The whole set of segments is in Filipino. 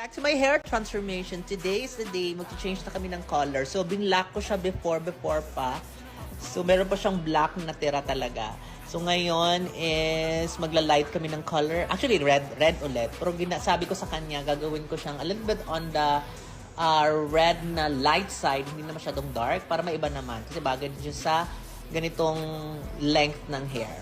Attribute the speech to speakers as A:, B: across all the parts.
A: Back to my hair transformation. Today is the day mag-change na kami ng color. So, binlock ko siya before, before pa. So, meron pa siyang black na tira talaga. So, ngayon is magla-light kami ng color. Actually, red, red ulit. Pero sabi ko sa kanya, gagawin ko siyang a little bit on the uh, red na light side, hindi na masyadong dark, para maiba naman. Kasi bagay din sa ganitong length ng hair.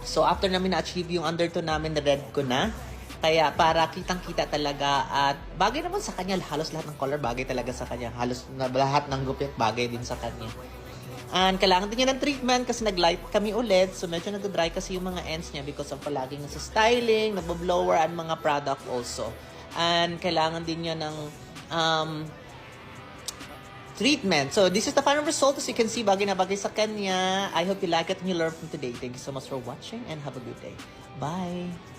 A: So, after namin na-achieve yung undertone namin, na red ko na. Kaya para kitang-kita talaga at bagay naman sa kanya, halos lahat ng color bagay talaga sa kanya. Halos lahat ng gupit bagay din sa kanya. And kailangan din niya ng treatment kasi nag-light kami ulit. So medyo nag-dry kasi yung mga ends niya because of palaging nasa styling, nagbo-blower, and mga product also. And kailangan din niya ng um, treatment. So this is the final result. As you can see, bagay na bagay sa kanya. I hope you like it and you learn from today. Thank you so much for watching and have a good day. Bye!